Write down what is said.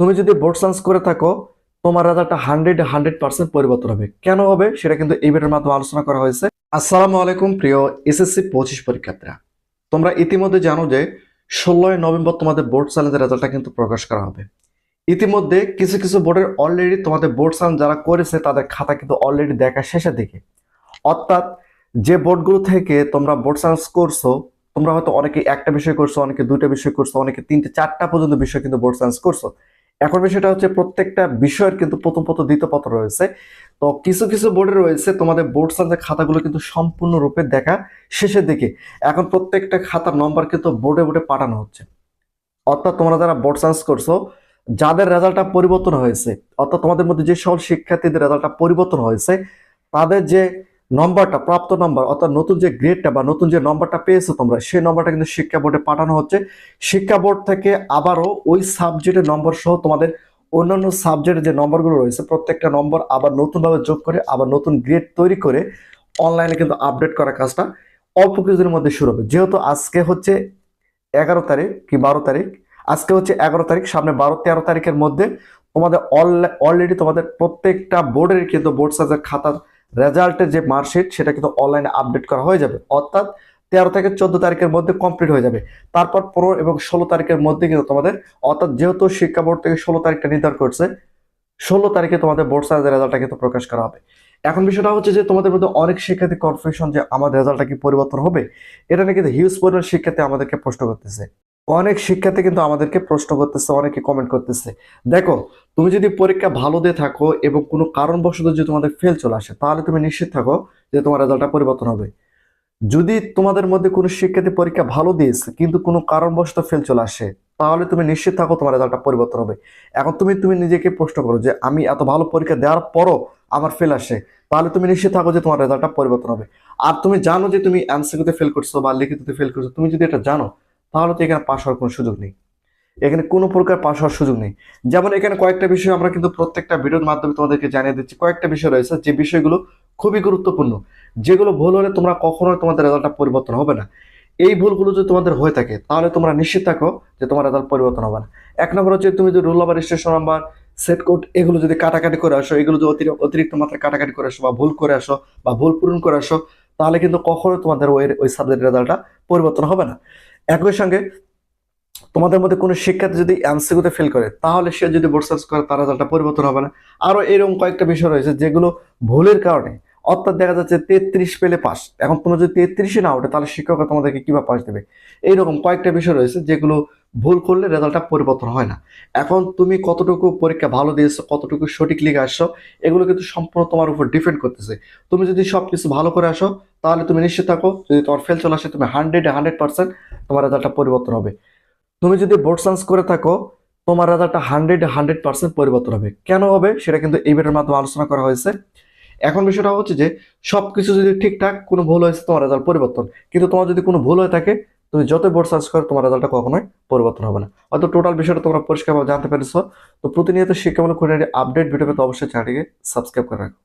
তুমি যদি board science করে থাকো, তোমার রেজাল্টটা হান্ড্রেড হান্ড্রেড পার্সেন্ট পরিবর্তন হবে। কেন হবে? সেটা কিন্তু এই ভিডিওর মাধ্যমে আলোচনা করা হয়েছে। আসসালামু আলাইকুম, প্রিয় এসএসসি পঁচিশ পরীক্ষার্থীরা। তোমরা ইতিমধ্যে জানো যে ষোলোই নভেম্বর তোমাদের বোর্ড চ্যালেঞ্জের রেজাল্টটা কিন্তু প্রকাশ করা হবে। ইতিমধ্যে কিছু কিছু বোর্ডের অলরেডি তোমাদের বোর্ড চ্যালেঞ্জ যারা করেছে, তাদের খাতা কিন্তু অলরেডি দেখা শেষের দিকে। অর্থাৎ যে বোর্ডগুলো থেকে তোমরা বোর্ড সায়েন্স করছ, তোমরা হয়তো অনেকে একটা বিষয় করছ, অনেকে দুইটা বিষয় করছ, অনেকে তিনটে, চারটা পর্যন্ত বিষয় কিন্তু বোর্ড সায়েন্স করছ। এখন বিষয়টা হচ্ছে প্রত্যেকটা বিষয়ের কিন্তু প্রথম পত্র দ্বিতীয় পত্র রয়েছে। তো কিছু কিছু বোর্ডে রয়েছে, তোমাদের বোর্ড সায়েন্সের খাতাগুলো কিন্তু সম্পূর্ণরূপে দেখা শেষের দিকে। এখন প্রত্যেকটা খাতার নম্বর কিন্তু বোর্ডে বোর্ডে পাঠানো হচ্ছে। অর্থাৎ তোমরা যারা বোর্ড সায়েন্স করছ, যাদের রেজাল্টটা পরিবর্তন হয়েছে, অর্থাৎ তোমাদের মধ্যে যে সকল শিক্ষার্থীদের রেজাল্টটা পরিবর্তন হয়েছে, তাদের যে নম্বরটা, প্রাপ্ত নম্বর, অর্থাৎ নতুন যে গ্রেডটা বা নতুন যে নম্বরটা পেয়েছ তোমরা, সেই নম্বরটা কিন্তু শিক্ষা বোর্ডে পাঠানো হচ্ছে। শিক্ষা বোর্ড থেকে আবারও ওই সাবজেক্টের নম্বর সহ তোমাদের অন্যান্য সাবজেক্টের যে নম্বরগুলো রয়েছে, প্রত্যেকটা নম্বর আবার নতুনভাবে যোগ করে, আবার নতুন গ্রেড তৈরি করে অনলাইনে কিন্তু আপডেট করার কাজটা অল্প কিছুদিনের মধ্যে শুরু হবে। যেহেতু আজকে হচ্ছে এগারো তারিখ কি বারো তারিখ? আজকে হচ্ছে এগারো তারিখ, সামনে বারো, তেরো তারিখের মধ্যে তোমাদের অল অলরেডি তোমাদের প্রত্যেকটা বোর্ডের কিন্তু বোর্ড সাইজের খাতার রেজাল্টের যে মার্কশিট, সেটা কিন্তু অনলাইনে আপডেট করা হয়ে যাবে। অর্থাৎ তেরো থেকে চোদ্দ তারিখের মধ্যে কমপ্লিট হয়ে যাবে। তারপর পনেরো এবং ষোলো তারিখের মধ্যে কিন্তু তোমাদের, অর্থাৎ যেহেতু শিক্ষা বোর্ড থেকে ষোলো তারিখটা নির্ধারণ করছে, ষোলো তারিখে তোমাদের বোর্ড সাইজের রেজাল্টটা কিন্তু প্রকাশ করা হবে। এখন বিষয়টা হচ্ছে যে তোমাদের মধ্যে অনেক শিক্ষার্থী কনফিউশন যে আমার রেজাল্টটা কি পরিবর্তন হবে, এটা নিয়ে কিন্তু হিউজ পরিমাণ শিক্ষার্থী আমাদেরকে প্রশ্ন করতেছে। অনেক শিক্ষার্থী কিন্তু আমাদেরকে প্রশ্ন করতেছে, অনেকে কমেন্ট করতেছে। দেখো, তুমি যদি পরীক্ষা ভালো দিয়ে থাকো এবং কোনো কারণবশত যদি তোমাদের ফেল চলে আসে, তাহলে তুমি নিশ্চিত থাকো যে তোমার রেজাল্টটা পরিবর্তন হবে। যদি তোমাদের মধ্যে কোনো শিক্ষার্থী পরীক্ষা ভালো দিয়েছে, কিন্তু কোনো কারণবশত ফেল চলে আসে, তাহলে তুমি নিশ্চিত থাকো তোমার রেজাল্টটা পরিবর্তন হবে। এখন তুমি তুমি নিজেকে প্রশ্ন করো যে, আমি এত ভালো পরীক্ষা দেওয়ার পরও আমার ফেল আসে তাহলে তুমি নিশ্চিত থাকো যে তোমার রেজাল্টটা পরিবর্তন হবে। আর তুমি জানো যে তুমি অ্যান্সারগুলোতে ফেল করছ বা লিখিততে ফেল করছ, তুমি যদি এটা জানো তাহলে তো এখানে পাশ হওয়ার কোনো সুযোগ নেই। এখানে কোনো প্রকার পাশ হওয়ার সুযোগ নেই। যেমন এখানে কয়েকটা বিষয় আমরা কিন্তু প্রত্যেকটা ভিডিওর মাধ্যমে তোমাদেরকে জানিয়ে দিচ্ছি। কয়েকটা বিষয় রয়েছে যে বিষয়গুলো খুবই গুরুত্বপূর্ণ। যেগুলো ভুল হলে তোমরা কখনোই তোমাদের রেজাল্টটা পরিবর্তন হবে না। এই ভুলগুলো যদি তোমাদের হয়ে থাকে, তাহলে তোমরা নিশ্চিত থাকো যে তোমার রেজাল্ট পরিবর্তন হবে না। এক নম্বর হচ্ছে তুমি যদি roll number registration number set code এগুলো যদি কাটাকাটি করে আসো, এগুলো যদি অতিরিক্ত অতিরিক্ত মাত্রায় কাটাকাটি করে আসো বা ভুল করে আসো বা ভুল পূরণ করে আসো, তাহলে কিন্তু কখনোই তোমাদের ওই ওই সাবজেক্টের রেজাল্টটা পরিবর্তন হবে না। একই সঙ্গে তোমাদের মধ্যে কোনো শিক্ষার্থী যদি এমসিকিউতে ফেল করে, তাহলে সে যদি বোর্ড সার্চ করে, তার রেজাল্টটা পরিবর্তন হবে না। আরও এরকম কয়েকটা বিষয় রয়েছে যেগুলো ভুলের কারণে, অর্থাৎ দেখা যাচ্ছে তেত্রিশ পেলে পাস এখন তোমরা যদি তেত্রিশে না ওঠে, তাহলে শিক্ষকরা তোমাদেরকে কীভাবে পাস দেবে? এইরকম কয়েকটা বিষয় রয়েছে যেগুলো ভুল করলে রেজাল্টটা পরিবর্তন হয় না। এখন তুমি কতটুকু পরীক্ষা ভালো দিয়েছ, কতটুকু সঠিক লিখে আসছো, এগুলো কিন্তু সম্পূর্ণ তোমার উপর ডিপেন্ড করতেছে। তুমি যদি সব কিছু ভালো করে আসো, তাহলে তুমি নিশ্চিত থাকো, যদি তোমার ফেল চলে আসে, তুমি হান্ড্রেড হান্ড্রেড পার্সেন্ট তোমার রেজাল্টটা পরিবর্তন হবে। তুমি যদি বোর্ড সায়েন্স করে থাকো, তোমার রেজাল্টটা হান্ড্রেড হান্ড্রেড পার্সেন্ট পরিবর্তন হবে। কেন হবে? সেটা কিন্তু এই ভিডিওর মাধ্যমে আলোচনা করা হয়েছে। এখন বিষয়টা হচ্ছে যে সব কিছু যদি ঠিকঠাক, কোনো ভুল হয়েছে, তোমার রেজাল্ট পরিবর্তন। কিন্তু তোমার যদি কোনো ভুল হয়ে থাকে তুমি যত বোর্ড সার্চ করো, তোমার রেজাল্টটা কখনোই পরিবর্তন হবে না। হয়তো টোটাল বিষয়টা তোমরা পরিষ্কারভাবে জানতে পেরেছ। তো প্রতিনিয়ত শিক্ষামূলক খুঁটিনাটি আপডেট ভিডিও পেতে অবশ্যই চ্যানেলটিকে সাবস্ক্রাইব করে রাখো।